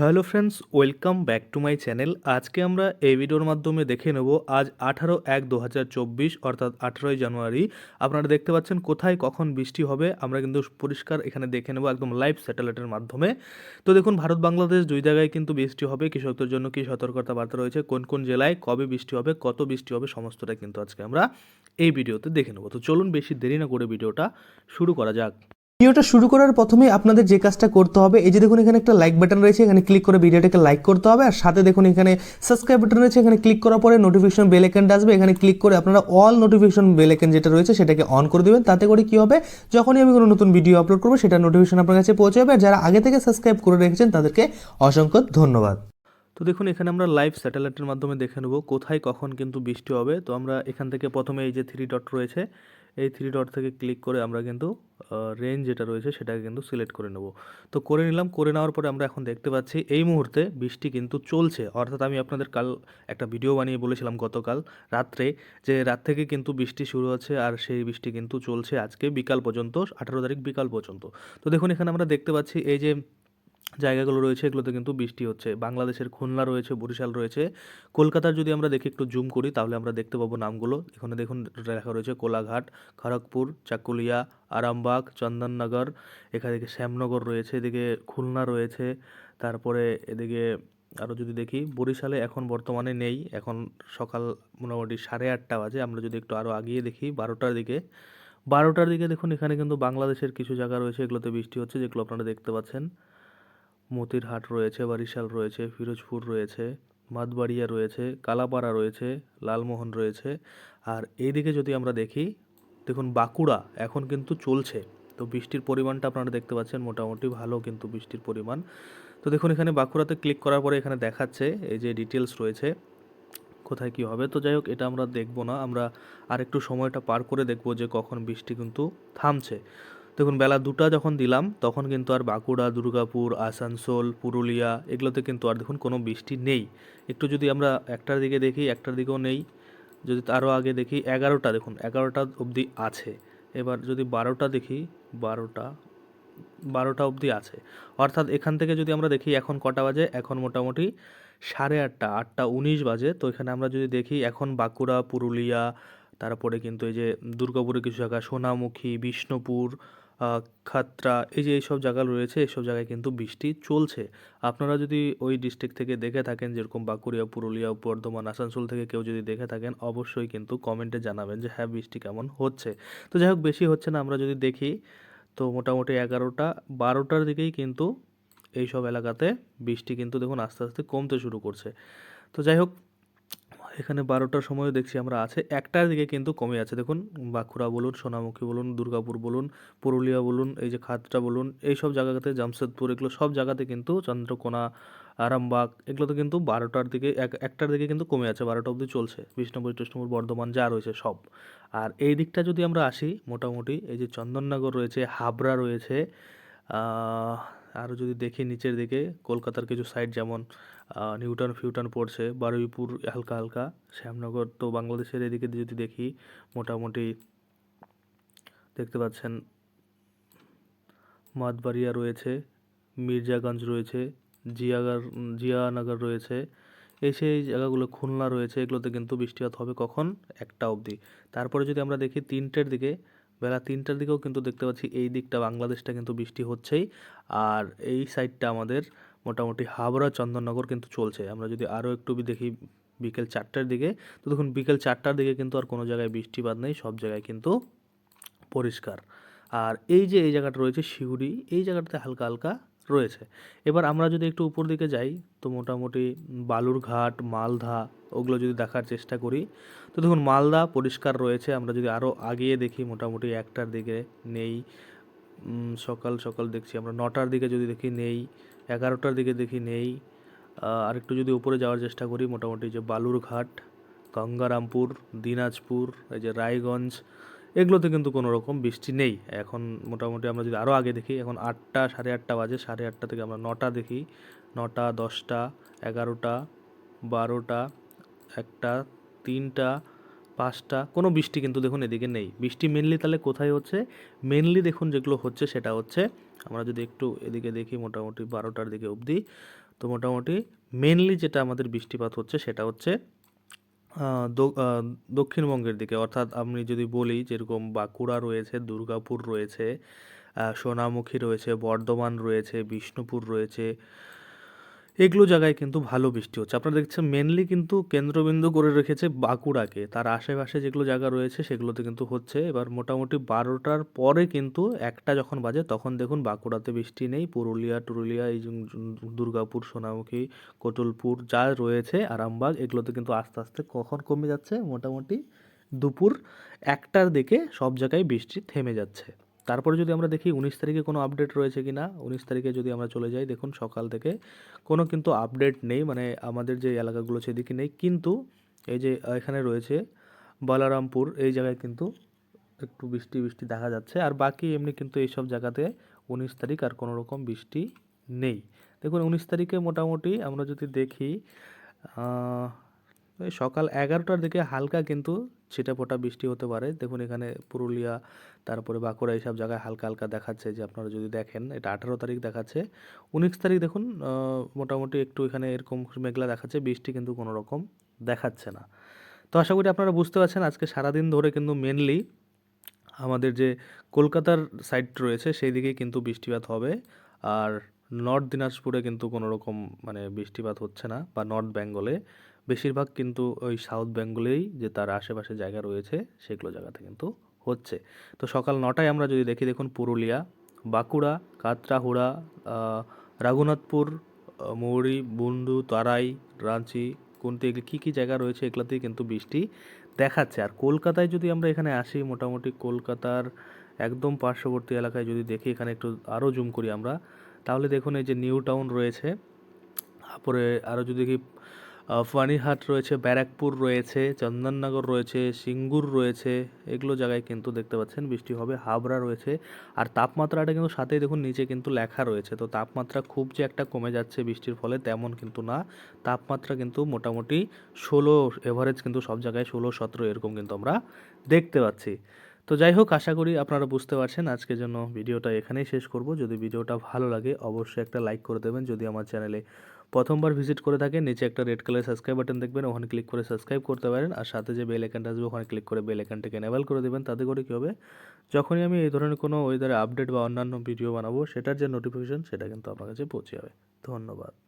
Hello friends, welcome back to my channel. আজকে আমরা এই ভিডিওর মাধ্যমে দেখে নেব, আজ আঠারো এক দু অর্থাৎ আঠারোই জানুয়ারি। আপনারা দেখতে পাচ্ছেন কোথায় কখন বৃষ্টি হবে, আমরা কিন্তু পরিষ্কার এখানে দেখে নেব একদম লাইভ স্যাটেলাইটের মাধ্যমে। তো দেখুন, ভারত, বাংলাদেশ দুই জায়গায় কিন্তু বৃষ্টি হবে। কৃষকদের জন্য কী সতর্কতা বার্তা রয়েছে, কোন কোন জেলায় কবে বৃষ্টি হবে, কত বৃষ্টি হবে সমস্তটা কিন্তু আজকে আমরা এই ভিডিওতে দেখে নেব। তো চলুন বেশি দেরি না করে ভিডিওটা শুরু করা যাক। ভিডিওটা শুরু করার প্রথমে আপনাদের যে কাজটা করতে হবে, এই যে দেখুন এখানে একটা লাইক বাটন রয়েছে, এখানে ক্লিক করে ভিডিওটাকে লাইক করতে হবে, আর সাথে দেখুন এখানে সাবস্ক্রাইব বাটন রয়েছে, এখানে ক্লিক করার পরে নোটিফিকেশন বেল আইকনটা আসবে, এখানে ক্লিক করে আপনারা অল নোটিফিকেশন বেল আইকন যেটা রয়েছে সেটাকে অন করে দেবেন, তাতে করে কি হবে, যখনই আমি কোনো নতুন ভিডিও আপলোড করব, সেটা নোটিফিকেশন আপনার কাছে পৌঁছে যাবে, আর যারা আগে থেকে সাবস্ক্রাইব করে রেখেছেন তাদেরকে অসংখ্য ধন্যবাদ। তো দেখুন, এখানে আমরা লাইভ স্যাটেলাইটের মাধ্যমে দেখে নেব, কোথায় কখন কিন্তু বৃষ্টি হবে, তো আমরা এখান থেকে প্রথমে এই যে থ্রি ডট রয়েছে এই থ্রি ডট থেকে ক্লিক করে আমরা কিন্তু রেঞ্জ যেটা রয়েছে সেটাকে কিন্তু সিলেক্ট করে নেব। তো করে নিলাম, করে নেওয়ার পরে আমরা এখন দেখতে পাচ্ছি এই মুহূর্তে বৃষ্টি কিন্তু চলছে। অর্থাৎ আমি আপনাদের কাল একটা ভিডিও বানিয়ে বলেছিলাম গতকাল রাত্রে যে রাত থেকে কিন্তু বৃষ্টি শুরু হচ্ছে আর সেই বৃষ্টি কিন্তু চলছে আজকে বিকাল পর্যন্ত, আঠারো তারিখ বিকাল পর্যন্ত। তো দেখুন, এখানে আমরা দেখতে পাচ্ছি এই যে জায়গাগুলো রয়েছে, এগুলোতে কিন্তু বৃষ্টি হচ্ছে। বাংলাদেশের খুলনা রয়েছে, বরিশাল রয়েছে। কলকাতার যদি আমরা দেখি একটু জুম করি, তাহলে আমরা দেখতে পাবো নামগুলো। এখানে দেখুন, লেখা রয়েছে কোলাঘাট, খড়গপুর, চাকুলিয়া, আরামবাগ, চন্দননগর, এখানে শ্যামনগর রয়েছে, এদিকে খুলনা রয়েছে, তারপরে এদিকে আরও যদি দেখি, বরিশালে এখন বর্তমানে নেই। এখন সকাল মোটামুটি সাড়ে আটটা বাজে। আমরা যদি একটু আরও আগিয়ে দেখি, বারোটার দিকে। বারোটার দিকে দেখুন, এখানে কিন্তু বাংলাদেশের কিছু জায়গা রয়েছে, এগুলোতে বৃষ্টি হচ্ছে, যেগুলো আপনারা দেখতে পাচ্ছেন। মতিরহাট রয়েছে, বারিশাল রয়েছে, ফিরোজপুর রয়েছে, মাতবাড়িয়া রয়েছে, কালাপাড়া রয়েছে, লালমোহন রয়েছে। আর এইদিকে যদি আমরা দেখি, দেখুন বাঁকুড়া এখন কিন্তু চলছে। তো বৃষ্টির পরিমাণটা আপনারা দেখতে পাচ্ছেন, মোটামুটি ভালো কিন্তু বৃষ্টির পরিমাণ। তো দেখুন এখানে বাঁকুড়াতে ক্লিক করার পরে এখানে দেখাচ্ছে, এই যে ডিটেলস রয়েছে, কোথায় কি হবে। তো যাই হোক, এটা আমরা দেখব না, আমরা আর একটু সময়টা পার করে দেখব যে কখন বৃষ্টি কিন্তু থামছে। দেখুন, বেলা দুটা যখন দিলাম, তখন কিন্তু আর বাঁকুড়া, দুর্গাপুর, আসানসোল, পুরুলিয়া এগুলোতে কিন্তু আর দেখুন কোনো বৃষ্টি নেই। একটু যদি আমরা একটার দিকে দেখি, একটার দিকেও নেই। যদি তারও আগে দেখি, এগারোটা দেখুন, এগারোটা অবধি আছে। এবার যদি বারোটা দেখি, বারোটা বারোটা অবধি আছে। অর্থাৎ এখান থেকে যদি আমরা দেখি, এখন কটা বাজে? এখন মোটামুটি সাড়ে আটটা আটটা উনিশ বাজে। তো এখানে আমরা যদি দেখি, এখন বাঁকুড়া, পুরুলিয়া, তারপরে কিন্তু এই যে দুর্গাপুরের কিছু জায়গা, সোনামুখী, বিষ্ণুপুর খাতড়া, এই যে এইসব জায়গা রয়েছে, এইসব জায়গায় কিন্তু বৃষ্টি চলছে। আপনারা যদি ওই ডিস্ট্রিক্ট থেকে দেখে থাকেন, যেরকম বাঁকুড়িয়া, পুরুলিয়া, বর্ধমান, আসানসোল থেকে কেউ যদি দেখে থাকেন, অবশ্যই কিন্তু কমেন্টে জানাবেন যে হ্যাঁ বৃষ্টি কেমন হচ্ছে। তো যাই হোক, বেশি হচ্ছে না, আমরা যদি দেখি, তো মোটামুটি এগারোটা, বারোটার দিকেই কিন্তু এই সব এলাকাতে বৃষ্টি কিন্তু দেখুন আস্তে আস্তে কমতে শুরু করছে। তো যাই হোক এখানে বারোটার সময় দেখছি আমরা আছে, একটার দিকে কিন্তু কমে আছে। দেখুন, বাঁকুড়া বলুন, সোনামুখী বলুন, দুর্গাপুর বলুন, পুরুলিয়া বলুন, এই যে খাতটা বলুন এই সব জায়গাতে জামশেদপুর, এগুলো সব জায়গাতে কিন্তু চন্দ্রকোনা, আরামবাগ, এগুলোতে কিন্তু বারোটার দিকে, এক, একটার দিকে কিন্তু কমে আছে, বারোটা অবধি চলছে। বিষ্ণুপুর, কৃষ্ণপুর, বর্ধমান যা রয়েছে সব। আর এই দিকটা যদি আমরা আসি, মোটামুটি এই যে চন্দননগর রয়েছে, হাবড়া রয়েছে আরও যদি দেখি নিচের দিকে, কলকাতার কিছু সাইড যেমন নিউটন ফিউটন পড়ছে, বারুইপুর হালকা হালকা, শ্যামনগর তো বাংলাদেশের এদিকে যদি দেখি, মোটামুটি দেখতে পাচ্ছেন, মাতবাড়িয়া রয়েছে, মির্জাগঞ্জ রয়েছে, জিয়াগার, জিয়ানগর রয়েছে, এই সেই জায়গাগুলো খুলনা রয়েছে, এগুলোতে কিন্তু বৃষ্টিপাত হবে কখন? একটা অবধি। তারপরে যদি আমরা দেখি তিনটের দিকে বেলা তিনটার দিকেও কিন্তু দেখতে পাচ্ছি এই দিকটা বাংলাদেশটা কিন্তু বৃষ্টি হচ্ছেই। আর এই সাইডটা আমাদের মোটামুটি হাবড়া, চন্দননগর কিন্তু চলছে। আমরা যদি আরও একটু দেখি বিকেল চারটার দিকে, তো দেখুন বিকেল চারটার দিকে কিন্তু আর কোনো জায়গায় বৃষ্টিপাত নেই, সব জায়গায় কিন্তু পরিষ্কার। আর এই যে এই জায়গাটা রয়েছে শিউরি, এই জায়গাটাতে হালকা হালকা রয়েছে। এবার আমরা যদি একটু উপর দিকে যাই তো মোটামুটি বালুরঘাট মালদা ওগুলো যদি দেখার চেষ্টা করি তো দেখুন মালদা পরিষ্কার রয়েছে। আমরা যদি আরও আগিয়ে দেখি মোটামুটি একটার দিকে নেই সকাল সকাল দেখছি আমরা নটার দিকে যদি দেখি নেই এগারোটার দিকে দেখি নেই আহ, আরেকটু যদি উপরে যাওয়ার চেষ্টা করি মোটামুটি যে বালুরঘাট গঙ্গারামপুর দিনাজপুর এই যে রায়গঞ্জ এগুলোতে কিন্তু কোনো রকম বৃষ্টি নেই। এখন মোটামুটি আমরা যদি আরও আগে দেখি, এখন আটটা, সাড়ে আটটা বাজে, সাড়ে আটটা থেকে আমরা নটা দেখি। নটা, দশটা, এগারোটা, বারোটা, একটা, তিনটা, পাঁচটা, কোনো বৃষ্টি কিন্তু দেখুন এদিকে নেই। বৃষ্টি মেনলি তাহলে কোথায় হচ্ছে? মেনলি দেখুন যেগুলো হচ্ছে সেটা হচ্ছে, আমরা যদি একটু এদিকে দেখি মোটামুটি বারোটার দিকে অবধি, তো মোটামুটি মেনলি যেটা আমাদের বৃষ্টিপাত হচ্ছে সেটা হচ্ছে দক্ষিণবঙ্গের দিকে। অর্থাৎ আমি যদি বলি যেরকম বাঁকুড়া রয়েছে, দুর্গাপুর রয়েছে সোনামুখী রয়েছে, বর্ধমান রয়েছে, বিষ্ণুপুর রয়েছে এগুলো জায়গায় কিন্তু ভালো বৃষ্টি হচ্ছে। আপনারা দেখছেন মেনলি কিন্তু কেন্দ্রবিন্দু করে রেখেছে বাঁকুড়াকে। তার আশেপাশে যেগুলো জায়গা রয়েছে সেগুলোতে কিন্তু হচ্ছে। এবার মোটামুটি বারোটার পরে কিন্তু একটা যখন বাজে তখন দেখুন বাঁকুড়াতে বৃষ্টি নেই। পুরুলিয়া, টুরুলিয়া, এই দুর্গাপুর, সোনামুখী, কোটলপুর যা রয়েছে, আরামবাগ, এগুলোতে কিন্তু আস্তে আস্তে কখন কমে যাচ্ছে? মোটামুটি দুপুর একটার দিকে সব জায়গায় বৃষ্টি থেমে যাচ্ছে। তারপরে যদি আমরা দেখি উনিশ তারিখে কোনো আপডেট রয়েছে কি না উনিশ তারিখে যদি আমরা চলে যাই, দেখুন সকাল থেকে কোনো কিন্তু আপডেট নেই মানে আমাদের যে এলাকাগুলো সেদিকে নেই, কিন্তু এই যে এখানে রয়েছে বলারামপুর, এই জায়গায় কিন্তু একটু বৃষ্টি বৃষ্টি দেখা যাচ্ছে, আর বাকি এমনি কিন্তু এইসব জায়গাতে উনিশ তারিখ আর কোনো রকম বৃষ্টি নেই। দেখুন, উনিশ তারিখে মোটামুটি আমরা যদি দেখি সকাল এগারোটার দিকে হালকা কিন্তু ছিটেফোঁটা বৃষ্টি হতে পারে। দেখুন এখানে পুরুলিয়া, তারপরে বাঁকুড়া এইসব জায়গায় হালকা হালকা দেখাচ্ছে যে আপনারা যদি দেখেন, এটা আঠারো তারিখ দেখাচ্ছে। উনিশ তারিখ দেখুন মোটামুটি একটু এখানে এরকম মেঘলা দেখাচ্ছে, বৃষ্টি কিন্তু কোনো রকম দেখাচ্ছে না। তো আশা করি আপনারা বুঝতে পারছেন, আজকে সারাদিন ধরে কিন্তু মেনলি আমাদের যে কলকাতার সাইড রয়েছে, সেই দিকেই কিন্তু বৃষ্টিপাত হবে। আর নর্থ দিনাজপুরে কিন্তু কোনো রকম মানে বৃষ্টিপাত হচ্ছে না, বা নর্থ বেঙ্গলে বেশিরভাগ কিন্তু ওই সাউথ বেঙ্গলেই যে তার আশেপাশে জায়গা রয়েছে, সেগুলো জায়গাতে কিন্তু হচ্ছে। তো সকাল নটায় আমরা যদি দেখি, দেখুন পুরুলিয়া, বাঁকুড়া কাতরাহুড়া রঘুনাথপুর মৌরি বুন্ডু তারাই, রাঁচি কোনটি এগুলি কী কী জায়গা রয়েছে এগুলোতেই কিন্তু বৃষ্টি দেখাচ্ছে। আর কলকাতায় যদি আমরা এখানে আসি, মোটামুটি কলকাতার একদম পার্শ্ববর্তী এলাকায় যদি দেখি, এখানে একটু আরও জুম করি আমরা, তাহলে দেখুন এই যে নিউ টাউন রয়েছে, তারপরে আরও যদি দেখি ফানিহাট রয়েছে, ব্যারাকপুর রয়েছে, চন্দননগর রয়েছে, সিঙ্গুর রয়েছে, এগুলো জায়গায় কিন্তু দেখতে পাচ্ছেন বৃষ্টি হবে, হাবড়া রয়েছে, আর তাপমাত্রাটা কিন্তু সাথেই দেখুন, নিচে কিন্তু লেখা রয়েছে। তো তাপমাত্রা খুব যে একটা কমে যাচ্ছে বৃষ্টির ফলে তেমন কিন্তু না, তাপমাত্রা কিন্তু মোটামুটি ষোলো এভারেজ কিন্তু সব জায়গায় ষোলো সতেরো এরকম কিন্তু আমরা দেখতে পাচ্ছি। তো যাই হোক, আশা করি আপনারা বুঝতে পারছেন, আজকের জন্য ভিডিওটা এখানেই শেষ করব। যদি ভিডিওটা ভালো লাগে, অবশ্যই একটা লাইক করে দেবেন। যদি আমার চ্যানেলে প্রথমবার ভিজিট করে থাকেন, নিচে একটা রেড কালার সাবস্ক্রাইব বাটন দেখবেন, ওখানে ক্লিক করে সাবস্ক্রাইব করতে পারেন, আর সাথে যে বেল আইকনটা আসবে, ওখানে ক্লিক করে বেল আইকনটাকে এনেবল করে দেবেন, তাতে করে কী হবে? যখনই আমি এই ধরনের কোনো ওয়েদারে আপডেট বা অন্যান্য ভিডিও বানাবো, সেটার যে নোটিফিকেশন সেটা কিন্তু আপনার কাছে পৌঁছে যাবে। ধন্যবাদ।